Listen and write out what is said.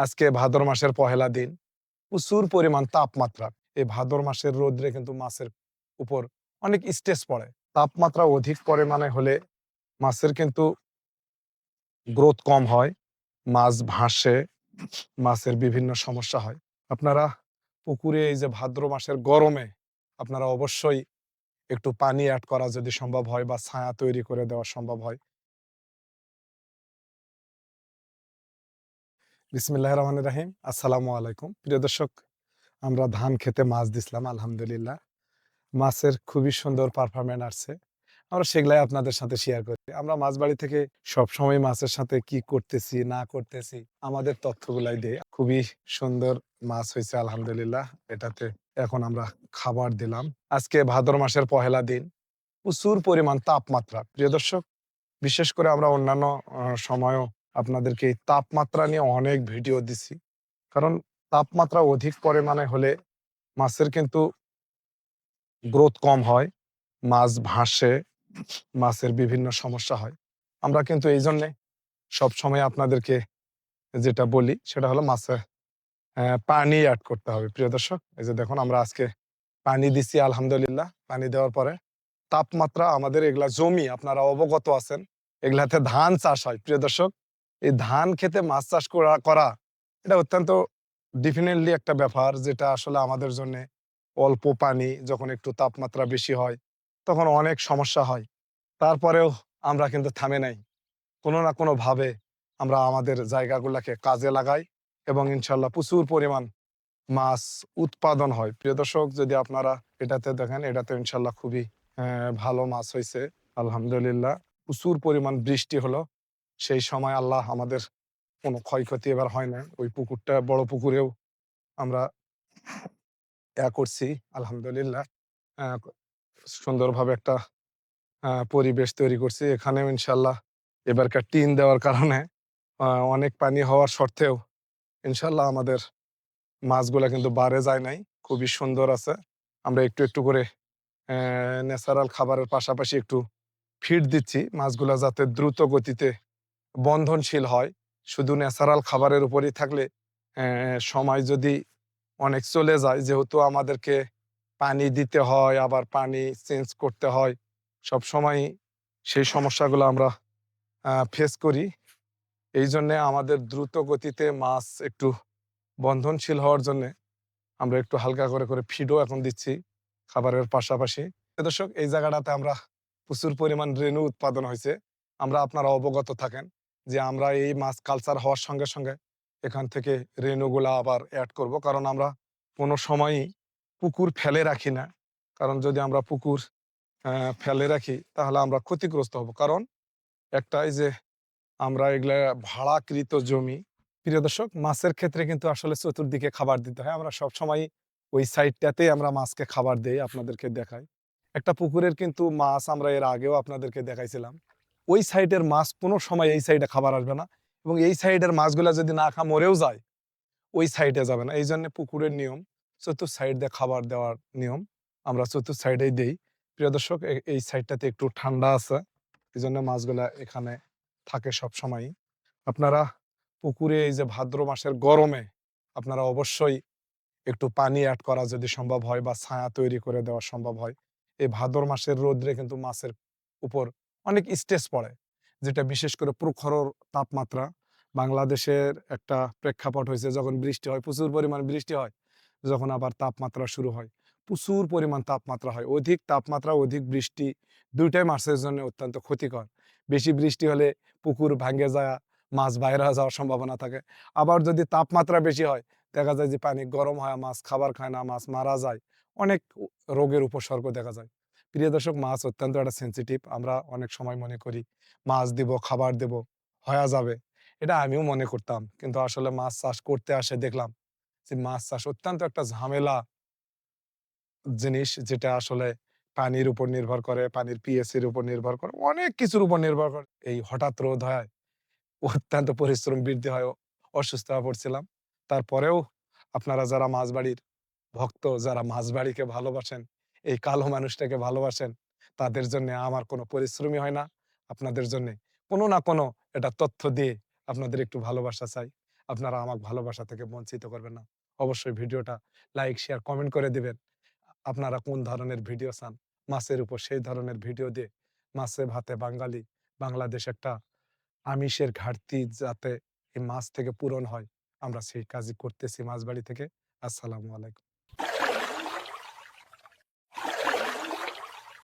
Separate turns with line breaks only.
আজকে ভাদ্র মাসের পহেলা দিন, প্রচুর পরিমাণ তাপমাত্রা। এই ভাদ্র মাসের রোদ্রে কিন্তু মাছের উপর অনেক স্ট্রেস পড়ে। তাপমাত্রা অধিক পরিমাণে হলে মাছের কিন্তু গ্রোথ কম হয়, মাছ ভাসে, মাছের বিভিন্ন সমস্যা হয়। আপনারা পুকুরে এই যে ভাদ্র মাসের গরমে আপনারা অবশ্যই একটু পানি অ্যাড করা যদি সম্ভব হয় বা ছায়া তৈরি করে দেওয়া সম্ভব হয় বিসমিল্লাহ রহমান রাহিম। আসসালামু আলাইকুম। প্রিয় দর্শক, আমরা ধান খেতে মাছ দিছিলাম, আলহামদুলিল্লাহ। মাছের খুবই সুন্দর পারফরমেন্স আসছে। আমরা সেগুলাই আপনাদের সাথে শেয়ার করি। আমরা মাছ বাড়ি থেকে সবসময় মাছের সাথে কি করতেছি, না করতেছি, আমাদের তথ্যগুলাই দিয়ে খুবই সুন্দর মাছ হয়েছে, আলহামদুলিল্লাহ। এটাতে এখন আমরা খাবার দিলাম। আজকে ভাদ্র মাসের পহেলা দিন। প্রচুর পরিমাণ তাপমাত্রা। প্রিয় দর্শক, বিশেষ করে আমরা অন্যান্য সময়ও আপনাদেরকে এই তাপমাত্রা নিয়ে অনেক ভিডিও দিছি। কারণ তাপমাত্রা অধিক পরিমাণে হলে মাছের কিন্তু গ্রোথ কম হয়, মাছ ভাসে, মাছের বিভিন্ন সমস্যা হয়। আমরা কিন্তু এই জন্যে সবসময় আপনাদেরকে যেটা বলি সেটা হলো মাছে পানি অ্যাড করতে হবে। প্রিয় দর্শক, এই যে দেখুন আমরা আজকে পানি দিছি, আলহামদুলিল্লাহ। পানি দেওয়ার পরে তাপমাত্রা আমাদের এগুলা জমি, আপনারা অবগত আছেন, এগুলাতে ধান চাষ হয়। প্রিয় দর্শক এই ধান খেতে মাছ চাষ করা করা, এটা অত্যন্ত ডিফিনেটলি একটা ব্যাপার যেটা আসলে আমাদের জন্য অল্প পানি যখন একটু তাপমাত্রা বেশি হয়, তখন অনেক সমস্যা হয়। তারপরেও আমরা কিন্তু থামে নাই। কোনো না কোনো ভাবে আমরা আমাদের জায়গাগুলোকে কাজে লাগাই এবং ইনশাল্লাহ প্রচুর পরিমাণ মাছ উৎপাদন হয়। প্রিয় দর্শক, যদি আপনারা এটাতে দেখেন, এটাতে ইনশাল্লাহ খুবই ভালো মাছ হয়েছে আলহামদুলিল্লাহ, প্রচুর পরিমাণ বৃষ্টি হলো। সেই সময় আল্লাহ আমাদের কোনো ক্ষয়ক্ষতি এবার হয় না। ওই পুকুরটা, বড় পুকুরেও আমরা ইয়া করছি, আলহামদুলিল্লাহ। সুন্দরভাবে একটা পরিবেশ তৈরি করছি। এখানেও ইনশাল্লাহ এবারকার টিন দেওয়ার কারণে অনেক পানি হওয়ার সত্ত্বেও ইনশাল্লাহ আমাদের মাছগুলা কিন্তু বাড়ে যায় নাই। খুবই সুন্দর আছে। আমরা একটু একটু করে ন্যাচারাল খাবারের পাশাপাশি একটু ফিড দিচ্ছি মাছগুলা যাতে দ্রুত গতিতে বন্ধনশীল হয়। শুধু ন্যাচারাল খাবারের উপরই থাকলে সময় যদি অনেক চলে যায়, যেহেতু আমাদেরকে পানি দিতে হয়, আবার পানি চেঞ্জ করতে হয়, সব সময় সেই সমস্যাগুলো আমরা ফেস করি। এই জন্যে আমাদের দ্রুত গতিতে মাছ একটু বন্ধনশীল হওয়ার জন্য আমরা একটু হালকা করে করে ফিডও এখন দিচ্ছি খাবারের পাশাপাশি। দর্শক, এই জায়গাটাতে আমরা প্রচুর পরিমাণ রেণু উৎপাদন হয়েছে। আমরা আপনারা অবগত থাকেন। যে আমরা এই মাছ কালচার হওয়ার সঙ্গে সঙ্গে এখান থেকে রেণুগুলা আবার অ্যাড করব। কারণ আমরা কোনো সময়ই পুকুর ফেলে রাখি না। কারণ যদি আমরা পুকুর ফেলে রাখি, তাহলে আমরা ক্ষতিগ্রস্ত হব। কারণ একটাই যে আমরা এগুলা ভাড়াকৃত জমি, প্রিয় দর্শক, মাছের ক্ষেত্রে কিন্তু আসলে চতুর্দিকে খাবার দিতে হয়। আমরা সব সময় ওই সাইডটাতেই আমরা মাছকে খাবার দেই, আপনাদেরকে দেখাই। একটা পুকুরের কিন্তু মাছ আমরা এর আগেও আপনাদেরকে দেখাইছিলাম। ওই সাইডের মাছ কোনো সময় এই সাইডে খাবার আসবে না এবং এই সাইডের মাছগুলা যদি না খা মরেও যায়, ওই সাইডে যাবে না। এই জন্য পুকুরের নিয়ম, চতুর্থ সাইড দিয়ে খাবার দেওয়ার নিয়ম আমরা চতুর্থ সাইডেই দেই। প্রিয় দর্শক এই সাইডটাতে একটু ঠান্ডা আছে এই জন্য মাছগুলা এখানে থাকে সব সময় আপনারা পুকুরে এই যে ভাদ্র মাসের গরমে আপনারা অবশ্যই একটু পানি অ্যাড করা যদি সম্ভব হয় বা ছায়া তৈরি করে দেওয়া সম্ভব হয়, এই ভাদ্র মাসের রোদ্রে কিন্তু মাছের উপর অনেক স্ট্রেস পড়ে। যেটা বিশেষ করে প্রখর তাপমাত্রা। বাংলাদেশের একটা প্রেক্ষাপট হয়েছে যখন বৃষ্টি হয়, প্রচুর পরিমাণ বৃষ্টি হয়, যখন আবার তাপমাত্রা শুরু হয়, প্রচুর পরিমাণ তাপমাত্রা হয়। অধিক তাপমাত্রা, অধিক বৃষ্টি দুইটাই মাছের জন্য অত্যন্ত ক্ষতিকর। বেশি বৃষ্টি হলে পুকুর ভাঙ্গে যায় মাছ বাইরে যাওয়ার সম্ভাবনা থাকে। আবার যদি তাপমাত্রা বেশি হয়, দেখা যায় যে পানি গরম হয়, মাছ খাবার খায় না, মাছ মারা যায়, অনেক রোগের উপসর্গ দেখা যায়। প্রিয় দর্শক, মাছ অত্যন্ত একটা সেন্সিটিভ আমরা অনেক সময় মনে করি, মাছ দিব, খাবার দেব, হয়ে যাবে। এটা আমিও মনে করতাম। কিন্তু আসলে মাছ চাষ করতে আসে দেখলাম যে, মাছ চাষ অত্যন্ত একটা ঝামেলা জিনিস যেটা আসলে পানির উপর নির্ভর করে, পানির পিএস এর উপর নির্ভর করে, অনেক কিছুর উপর নির্ভর করে। এই হঠাৎ রোদ হয়, অত্যন্ত পরিশ্রম বৃদ্ধি হয়, অসুস্থ হয়ে পড়ছিলাম। তারপরেও আপনারা যারা মাছ বাড়ির ভক্ত, যারা মাছ বাড়িকে ভালোবাসেন এই কালো মানুষটাকে ভালোবাসেন তাদের জন্য আমার কোনো পরিশ্রমই হয় না আপনাদের জন্য কোনো না কোনো এটা তথ্য দিয়ে আপনাদের একটু ভালোবাসা চাই আপনারা আমাকে ভালোবাসা থেকে বঞ্চিত করবেন না। অবশ্যই ভিডিওটা লাইক, শেয়ার, কমেন্ট করে দিবেন। আপনারা কোন ধরনের ভিডিও চান? মাছের উপর সেই ধরনের ভিডিও দিয়ে মাছে ভাতে বাঙালি, বাংলাদেশ একটা আমিষের ঘাটতি যাতে এই মাছ থেকে পূরণ হয়, আমরা সেই কাজই করতেছি মাছবাড়ি থেকে। আসসালামু আলাইকুম।